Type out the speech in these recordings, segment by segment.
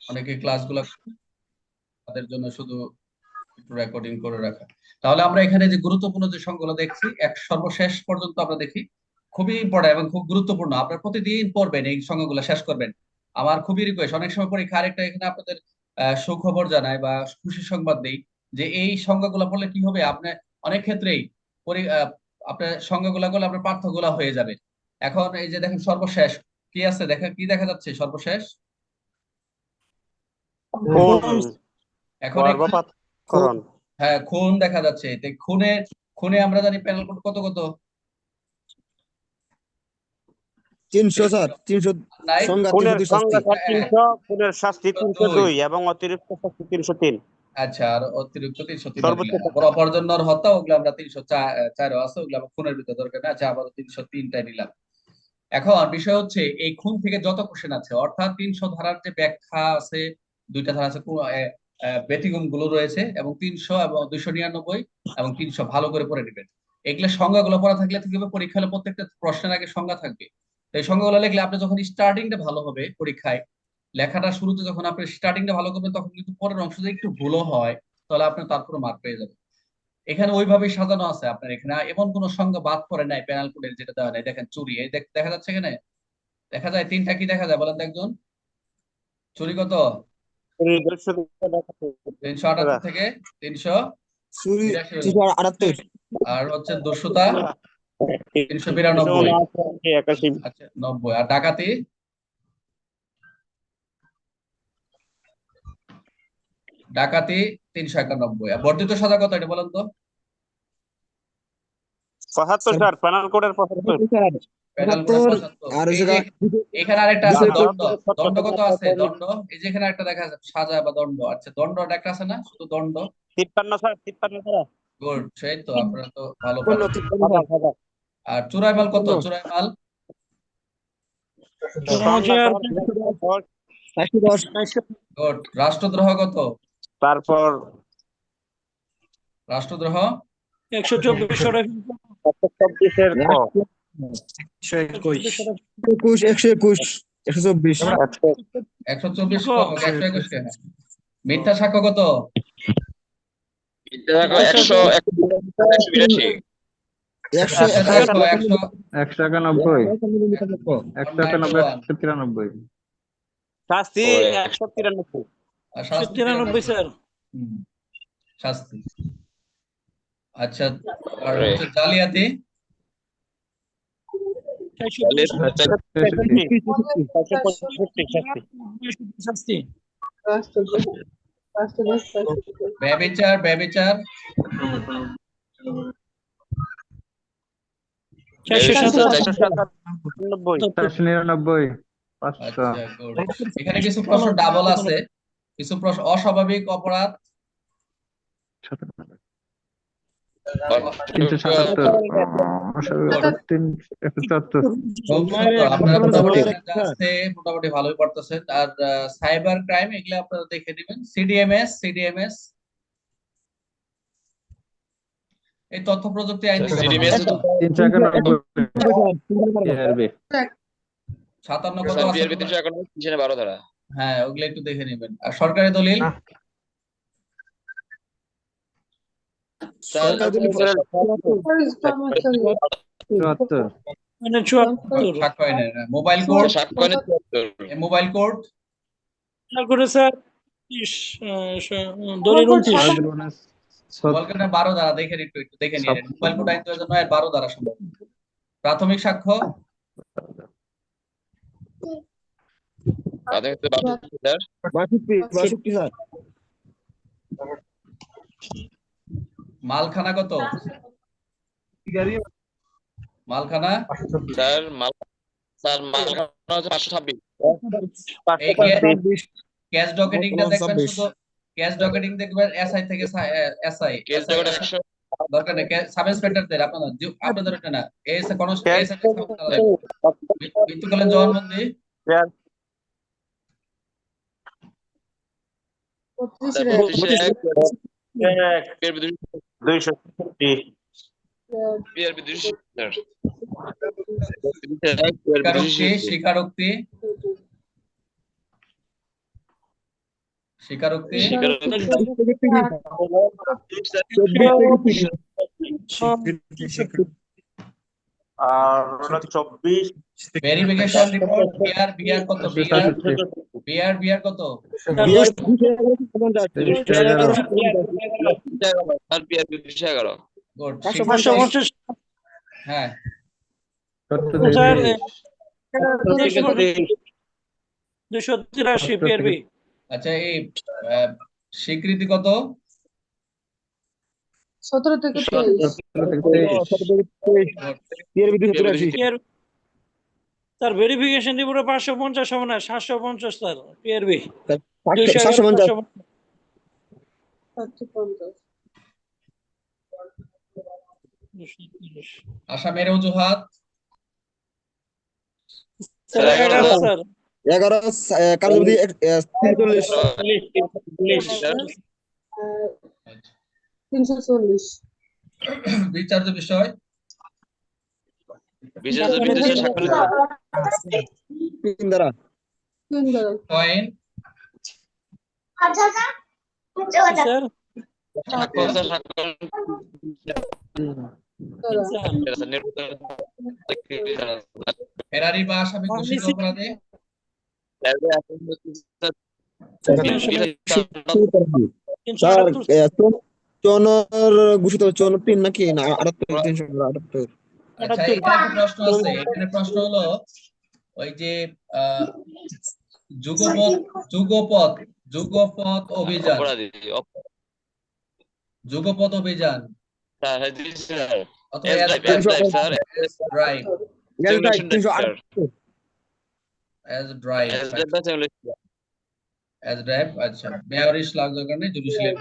অনেকে ক্লাসগুলো তাদের জন্য শুধু রেকর্ডিং করে রাখা। তাহলে আমরা এখানে যে গুরুত্বপূর্ণ যে সংখ্যাগুলো দেখছি, এক সর্বশেষ পর্যন্ত আমরা দেখি। খুবই ইম্পর্টেন্ট এবং খুব গুরুত্বপূর্ণ। আপনারা প্রতিদিন পড়বেন, এই সংখ্যাগুলো শেষ করবেন। আমার খুবই রিকোয়েস্ট অনেক সময় পরীক্ষা, আরেকটা এখানে আপনাদের সুখবর জানাই বা খুশি সংবাদ দেই যে এই সংখ্যাগুলো পড়লে কি হবে? আপনার অনেক ক্ষেত্রেই আপনার সংখ্যাগুলো করলে আপনার পার্থক্যগুলো হয়ে যাবে। এখন এই যে দেখেন সর্বশেষ, কি আছে? দেখেন, কি দেখা যাচ্ছে সর্বশেষ? এখন হ্যাঁ খুন দেখা যাচ্ছে। তো খুনে খুনে আমরা জানি প্যানেল কোড কত কত? তিনশো স্যার তিনশো সংজ্ঞা খুনের তিনশো শাস্তি তিনশো খুনের শাস্তি তিনশো দুই এবং অতিরিক্ত শাস্তি তিনশো তিন। আচ্ছা আর অতিরিক্ত তিনশো তিন। অপরজন্যর হত্যা ওগুলো আমরা তিনশো চারও আছে ওগুলো আমার খুনের ভিতরে দরকার না আচ্ছা আবার তিনশো তিনটাই নিলাম। এখন বিষয় হচ্ছে এই খুন থেকে যত কোশ্চেন আছে অর্থাৎ তিনশো ধারার যে ব্যাখ্যা আছে দুইটা ধারা আছে ব্যতিক্রমগুলো রয়েছে এবং তিনশো এবং দুইশো নিরানব্বই এবং তিনশো ভালো করে পড়ে নেবেন। এগুলো সংজ্ঞাগুলো পড়া থাকলে কি হবে? পরীক্ষা হলে প্রত্যেকটা প্রশ্নের আগে সংজ্ঞা থাকবে। এই সংজ্ঞাগুলো লিখলে আপনি যখন স্টার্টিংটা ভালো হবে পরীক্ষায়, লেখাটা শুরুতে যখন আপনি স্টার্টিংটা ভালো করবেন তখন কিন্তু পরের অংশ যদি একটু ভুলও হয়, তাহলে আপনি তারপরে মার্ক পেয়ে যাবেন। এখানে ওইভাবেই সাজানো আছে আপনার এখানে। এমন কোন সংজ্ঞা বাদ পড়ে নাই প্যানেল কোডের যেটা দেওয়া নাই। দেখেন চুরি দেখ- যাচ্ছে এখানে দেখা যায় তিনটা কি দেখা যায় বলেন একজন? চুরি কত? তিনশো আটাত্তর থেকে তিনশো চুরি বিরাশি হলো। তিনশো আটাত্তর। আর হচ্ছে দস্যুতা তিনশো বিরানব্বই। আচ্ছা নব্বই। আর ডাকাতি? ডাকাতি তিনশো একানব্বই। আর বর্ধিত সাজা কত এটা বলেন তো? পঁচাত্তর স্যার প্যানেল কোডের পঁচাত্তর। প্যানেল কোড পঁচাত্তর, 75 আর এই হচ্ছে যে এখানে আরেকটা আছে দণ্ড। দণ্ড কত আছে? দণ্ড? এই যে এখানে একটা দেখা যাচ্ছে সাজা বা দণ্ড। আচ্ছা দণ্ড একটা আছে না? শুধু দণ্ড? তিপ্পান্ন স্যার তিপ্পান্ন স্যার। গুড সেই তো আপনারা তো ভালো তিপ্পান্ন, পারেন। তিপ্পান্ন, হাজার, হাজার। আর চুরাই মাল কত? তিপ্পান্ন। মাল গুড রাষ্ট্রদ্রোহ কত? তারপর রাষ্ট্রদ্রোহ? একশো চব্বিশ একশো একুশ। একশো একুশ একশো চব্বিশ। একশো চব্বিশ একশো একুশ। মিথ্যা সাক্ষ্য কত? একশো বিরাশি একানব্বই। একশো একানব্বই 91 একশো তিরানব্বই। শাস্তি একশো তিরানব্বই স্যার। শাস্তি। আচ্ছা আর জালিয়াতি একশো পঁয়ষট্টি শাস্তি শাস্তি ব্যবিচার ব্যবিচার চারশো সাতাশ একশো সাতানব্বই চারশো নিরানব্বই পাঁচশো আচ্ছা good. এখানে কিছু প্রশ্ন ডাবল আছে কিছু প্রশ্ন অস্বাভাবিক অপরাধ তিনশো সাতাত্তর একশো চুয়াত্তর আপনারা মোটামুটি মোটামুটি ভালোই পড়তেছেন আর সাইবার ক্রাইম এগুলো আপনারা দেখে দিবেন সিডিএমএস সিডিএমএস এই তথ্য প্রযুক্তি আইন সাতান্ন কত আছে? বারো ধারা হ্যাঁ ওগুলো একটু দেখে নেবেন। আর সরকারি দলিল চুয়াত্তর মানে চুয়াত্তর সাক্ষ্য আইনের mobile code? Mobile code? Sir code বারো দ্বারা দেখেন একটু একটু দেখে নিন। মোবাইল কোড আইন দুই হাজার নয় বারো দ্বারা সম্ভব। প্রাথমিক সাক্ষ্য? স্যার মালখানা কত মালখানা স্যার মাল স্যার মাল খানা হচ্ছে পাঁচশো ছাব্বিশ ক্যাশ ডকেটিংটা দেখবেন শুধু ক্যাশ ডকেটিং দেখবেন এসআই থেকে এসআই দরকার নেই সাব ইন্সপেক্টরদের আপনাদের আপনাদের ওটা না এসে কোন Cash- মৃত্যু জবানবন্দি স্যার দুইশো স্বীকারোক্তি স্বীকারোক্তি আর চব্বিশ ভেরিফিকেশন রিপোর্ট বিআর বিআর কত? বিআর বিআর বিআর কত? হ্যাঁ। আচ্ছা এই স্বীকৃতি কত? সতেরো থেকে স্যার ভেরিফিকেশন রিপোর্টে পাঁচশো পঞ্চাশ হবে না সাতশো পঞ্চাশ তার পিআরবি আসামের অজুহাত। স্যার এগারো তিনশো চল্লিশ। বিষয়। বিশেষ বিদেশে স্বাক্ষরিত তিন দ্বারা। তিন দ্বারা। Point sir? স্বাক্ষর স্বাক্ষর দ্বারা ফেরারি বা আসামি ঘোষিত অপরাধে? স্যার আটাত্তর ঘোষিত চৌন তিন নাকি? না আটাত্তর তিনশো আটাত্তর। আচ্ছা এখানে প্রশ্ন আছে এখানে প্রশ্ন হলো ওই যে আহ, যুগপথ যুগপথ যুগপথ অভিযান। যুগপথ অভিযান। আচ্ছা। মেয়রি শ্লাঘের কারণে জুডিশিয়াল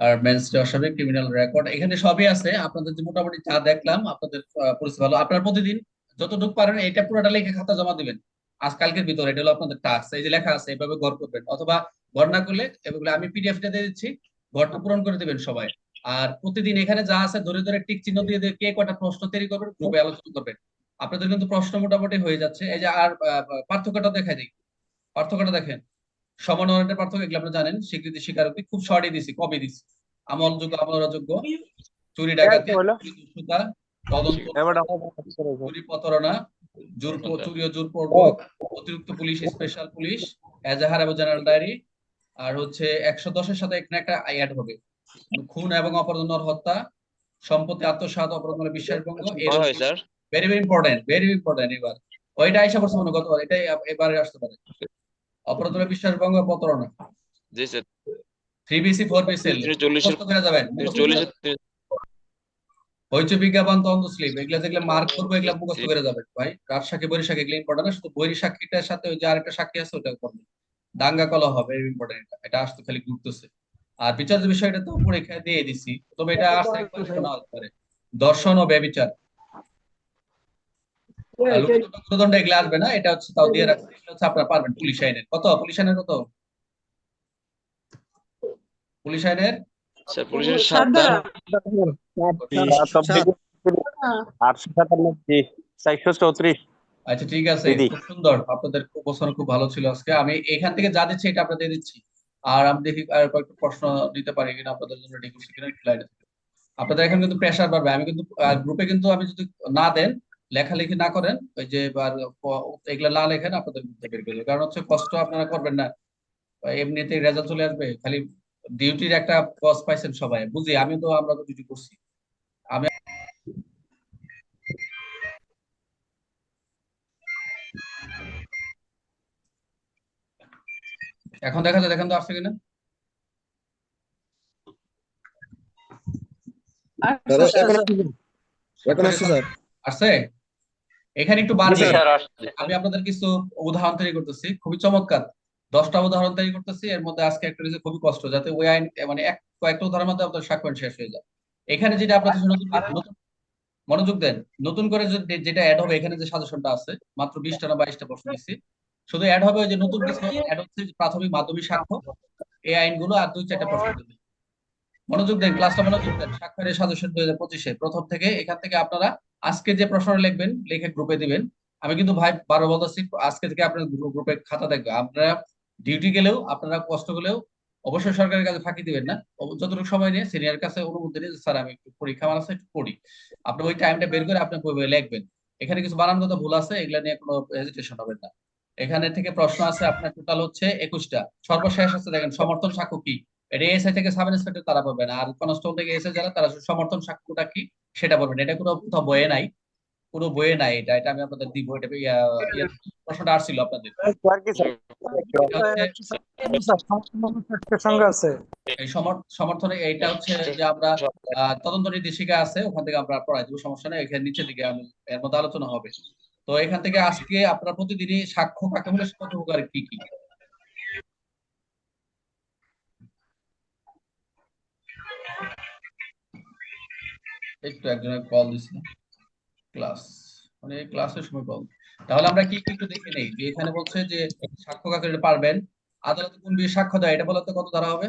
আর মেন্সটে অস্বাভাবিক ক্রিমিনাল রেকর্ড এখানে সবই আছে। আপনাদের যে মোটামুটি যা দেখলাম, আপনাদের পরিস্থিতি ভালো। আপনারা প্রতিদিন যতটুকু পারেন, এটা পুরোটা লিখে খাতা জমা দিবেন। আজ কালকের ভিতরে, এটা হলো আপনাদের টাস্ক এই যে লেখা আছে এইভাবে ঘর করবেন। অথবা ঘর না করলে এগুলো আমি পিডিএফ টা দিয়ে দিচ্ছি, ঘরটা পূরণ করে দিবেন সবাই। আর প্রতিদিন এখানে যা আছে, ধরে ধরে টিক চিহ্ন দিয়ে দিয়ে কে কটা প্রশ্ন তৈরি করবেন গ্রুপে আলোচনা করবেন। আপনাদের কিন্তু প্রশ্ন মোটামুটি হয়ে যাচ্ছে। এই যে আর পার্থক্যটা দেখা দিই। পার্থক্যটা দেখেন। সমানয়নের পার্থক্য এগুলো আপনারা জানেন? স্বীকৃতি স্বীকারোক্তি খুব শর্টই দিছি কবে দিছি। আমলযোগ্য আমলযোগ্য চুরি ডাকাতি দুষ্টতা তদন্ত চুরি প্রতারণা জোর চুরি ও। জোরপূর্বক অতিরিক্ত পুলিশ স্পেশাল পুলিশ এজাহার এবং জেনারেল ডায়েরি আর হচ্ছে একশো দশের সাথে এখানে একটা অ্যাড হবে খুন এবং অপরাধ হত্যা সম্পত্তি আত্মসাৎ অপরাধ মানে বিশ্বাসভঙ্গ হয় sir. Very very important very important এবার। ওইটা আইসা পড়ছে মনে গত এটাই এবারে আসতে পারে। অপরাধ হলে বিশ্বাসভঙ্গ প্রতারণা জি sir three BC four BC করে যাবেন? চল্লিশের বিজ্ঞাপন তন্ত্র স্লিপ। এগুলা যেগুলো মার্ক করব এগুলা মুখস্থ করে যাবেন। ভাই রাত সাক্ষী বরি সাক্ষী এগুলো ইম্পর্টেন্ট না। শুধু বৈরী সাক্ষীটার সাথে ওই যে আরেকটা সাক্ষী আছে ওটা করবেন দাঙ্গা কলা হবে ইম্পর্টেন্ট এটা। আসতে খালি ঘুরতেছে। আর বিচার্য বিষয়টা তো পরীক্ষায় দিয়ে দিছি। তবে এটা আসতে শোনা হতে পারে। দর্শন ও ব্যবিচার। লোকদণ্ড এগুলো আসবে না এটা হচ্ছে তাও দিয়ে হচ্ছে আপনারা পারবেন পুলিশ আইনের। কত? পুলিশ আইনের কত? পুলিশ আইনের? আচ্ছা ঠিক আছে খুব সুন্দর। আপনাদের উপস্থান খুব ভালো ছিল আজকে। আমি এখান থেকে যা দিচ্ছি এটা আপনাদের দিচ্ছি। আর আমি দেখি আর কয়েকটা প্রশ্ন দিতে পারি কিনা আপনাদের জন্য রেডি করছি কিনা। আপনাদের এখন কিন্তু প্রেসার বাড়বে। আমি কিন্তু গ্রুপে কিন্তু আমি যদি না দেন লেখালেখি না করেন ওই যে এবার এগুলা না লেখেন আপনাদের মধ্যে বের করে কারণ হচ্ছে কষ্ট আপনারা করবেন না। এমনিতেই রেজাল্ট চলে আসবে খালি ডিউটির একটা বস পাইছেন সবাই। বুঝি আমি তো আমরা তো ডিউটি করছি। আমি এখন দেখা যায় দেখেন তো আসছে কিনা? স্যার, এখন এখন আসছে স্যার। আসছে? এখানে একটু বাড়বে। আমি আপনাদের কিছু উদাহরণ তৈরি করতেছি। খুবই চমৎকার। দশটা উদাহরণ তৈরি করতেছি। এর মধ্যে আজকে একটা রয়েছে খুবই কষ্ট যাতে ওই আইন মানে এক কয়েকটা উদাহরণের মধ্যে আপনার সাক্ষণ শেষ হয়ে যায়। এখানে যেটা আপনাদের নতুন নতুন- মনোযোগ দেন। নতুন করে যেটা অ্যাড হবে এখানে যে সাজেশনটা আছে মাত্র বিশটা না বাইশটা প্রশ্ন দিচ্ছি শুধু অ্যাড হবে ওই যে নতুন কিছু অ্যাড হচ্ছে প্রাথমিক মাধ্যমিক সাক্ষ্য এই আইনগুলো আর দুই চারটা প্রশ্ন দেবে। মনোযোগ দেন, ক্লাসটা মনোযোগ দেন। স্বাক্ষরের সাজেশন দুই হাজার পঁচিশে। প্রথম থেকে এখান থেকে আপনারা আজকে যে প্রশ্নটা লিখবেন, লিখে গ্রুপে দিবেন। আমি কিন্তু ভাই বারো বলতেছি আজকে থেকে আপনার গ্রুপে খাতা দেখবে। আপনারা ডিউটি গেলেও, আপনারা কষ্ট হলেও অবশ্যই সরকারের কাছে ফাঁকি দিবেন না। যতটুকু সময় নিয়ে সিনিয়র কাছে অনুমতি নিয়ে স্যার, আমি একটু পরীক্ষা আমার আছে, একটু পড়ি। আপনি ওই টাইমটা বের করে আপনি বই লিখবেন। এখানে কিছু বানানগত ভুল আছে, এগুলা নিয়ে কোনো হেজিটেশন হবে না। এখানে থেকে প্রশ্ন আছে, আপনার টোটাল হচ্ছে একুশটা। সর্বশেষ আছে, দেখেন, সমর্থন সাক্ষ্য কি? এটা এসআই থেকে সাব ইন্সপেক্টর তারা পাবেন আর কনস্টেবল থেকে এসআই যারা তারা সমর্থন সাক্ষ্যটা কি সেটা বলবেন এটা কোনো কোথাও বইয়ে নাই। কোনো বইয়ে নাই এটা। এটা আমি আপনাদের দিব। এটা প্রশ্নটা আসছিল আপনাদের। আর কি স্যার? এটা হচ্ছে সঙ্গে আছে। এই সমর্থনে এইটা হচ্ছে যে আমরা আহ, তদন্ত নির্দেশিকা আছে ওখান থেকে আমরা পড়াই দেবো সমস্যা নেই। এখানে নিচের দিকে আমি এর মধ্যে আলোচনা হবে। তো এখান থেকে আজকে আপনারা প্রতিদিনই সাক্ষ্য কাকে বলে সাক্ষ্য কি কি? একটু একজনের কল দিছিল ক্লাস মানে ক্লাসের সময় কল তাহলে আমরা কি কি একটু দেখে নেই? যে এখানে বলছে যে সাক্ষ্য কাকে পারবেন? আদালতে কোন বিষয়ে সাক্ষ্য দেয়? এটা বলতে কত ধারা হবে?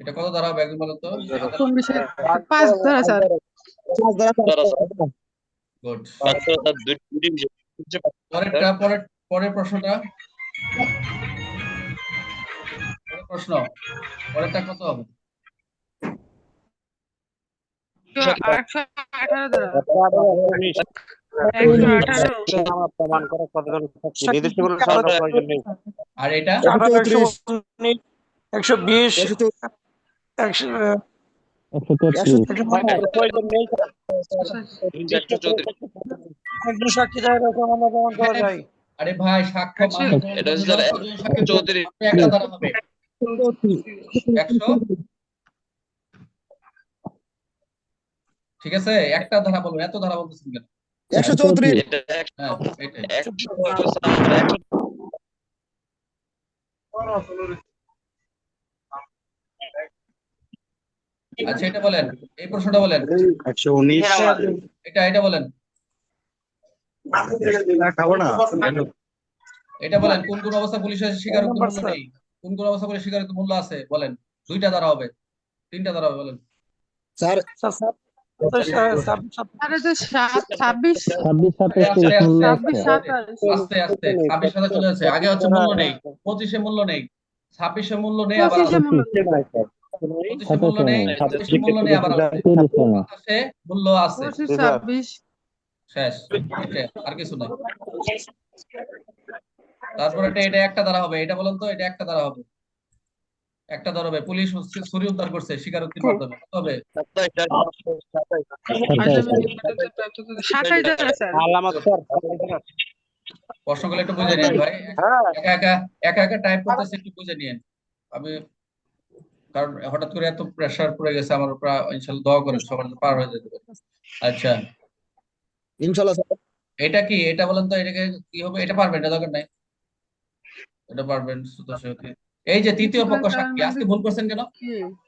এটা কত ধারা হবে একজন বলতো? কোন বিষয়ে? পাঁচ স্যার। দ্বারা দ্বারা গুড। হচ্ছে পরেরটা পরের পরের প্রশ্নটা। কোনো সনদ প্রয়োজন নেই। আর এটা? একশো বিশ। একশো আরে ভাই সাক্ষ্য একশো- একশো? ঠিক আছে? একটা ধারা বলবেন এত ধারা বলতেছেন কেন? একশো চৌত্রিশ। হ্যাঁ আচ্ছা এটা বলেন। এই প্রশ্নটা বলেন। একশো উনিশ। এটা এটা বলেন। খাব না। এটা বলেন কোন কোন অবস্থা পুলিশের মূল্য নেই? কোন কোন অবস্থা পুলিশ স্বীকারোক্তি মূল্য আছে বলেন দুইটা ধারা হবে তিনটা ধারা হবে বলেন স্যার যাচ্ছে আগে হচ্ছে মূল্য নেই পঁচিশে মূল্য নেই ছাব্বিশে মূল্য নেই আবার মূল্য নেই মূল্য নেই আবার আছে মূল্য আছে ছাব্বিশ শেষ আর কিছু নাই তারপরে এটা এটা একটা দ্বারা হবে। এটা বলেন তো এটা একটা দ্বারা হবে। একটা দ্বারা হবে। পুলিশ হচ্ছে ছুরি উদ্ধার করছে স্বীকারোক্তির মাধ্যমে স্যার প্রশ্নগুলো একটু বুঝে নিন ভাই। হ্যাঁ। একা একা একা একা টাইপ করতেছে একটু বুঝে নিন আমি কারণ হঠাৎ করে এত প্রেসার পড়ে গেছে আমার উপর ইনশাল্লাহ দোয়া করেন সবার পার হয়ে যেতে পারে। আচ্ছা। ইনশাল্লাহ স্যার। এটা কি? এটা বলেন তো এটাকে কি হবে? এটা পারবেন এটা দরকার নাই। এটা পারবেন এই যে তৃতীয় পক্ষ সাক্ষী আজকে ভুল করছেন কেন?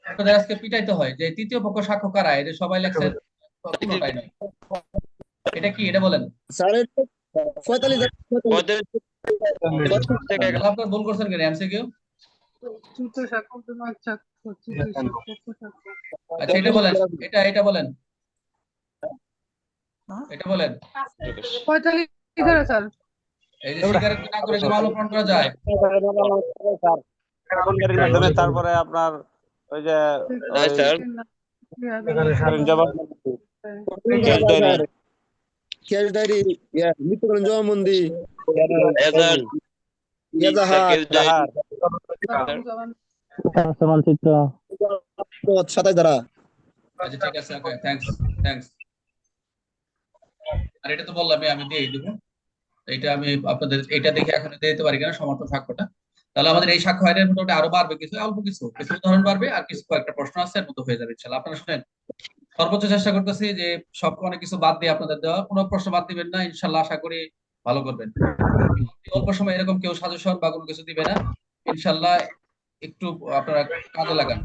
আপনাদের আজকে পিটাইতে হয় যে তৃতীয় পক্ষ সাক্ষ্য কারা? এটা সবাই লেখছে এটা কি? এটা বলেন। আপনারা ভুল করছেন কেন? সাক্ষ্য সাক্ষ্য আচ্ছা এটা বলেন। এটা এটা বলেন। এটা বলেন। পঁয়তাল্লিশ ধারা স্যার। এই যে স্বীকারোক্তি না করে যে করা যায়। স্যার এখনকার মাধ্যমে তারপরে আপনার ওই যে হ্যাঁ, ক্যাশ ডায়েরি মৃত্যুকালীন জবানবন্দি সাতাশ আচ্ছা ঠিক আছে আর এটা তো বললামই আমি দিয়ে দিব। এটা আমি আপনাদের এটা দেখে এখন দিতে পারি কিনা সমর্থন সাক্ষ্যটা। তাহলে আমাদের এই সাক্ষ্য আইনের মোটামুটি আরও বাড়বে কিছু, অল্প কিছু কিছু উদাহরণ বাড়বে আর কিছু কয়েকটা প্রশ্ন আছে, এর মতো হয়ে যাবে ইনশাল্লাহ আপনারা শুনেন, সর্বোচ্চ চেষ্টা করতেছি যে সব অনেক কিছু বাদ দিয়ে আপনাদের দেওয়া, কোনো প্রশ্ন বাদ দিবেন না ইনশাল্লাহ আশা করি ভালো করবেন। অল্প সময় এরকম কেউ সাজেশন বা কোনো কিছু দিবে না ইনশাল্লাহ একটু আপনারা কাজে লাগান।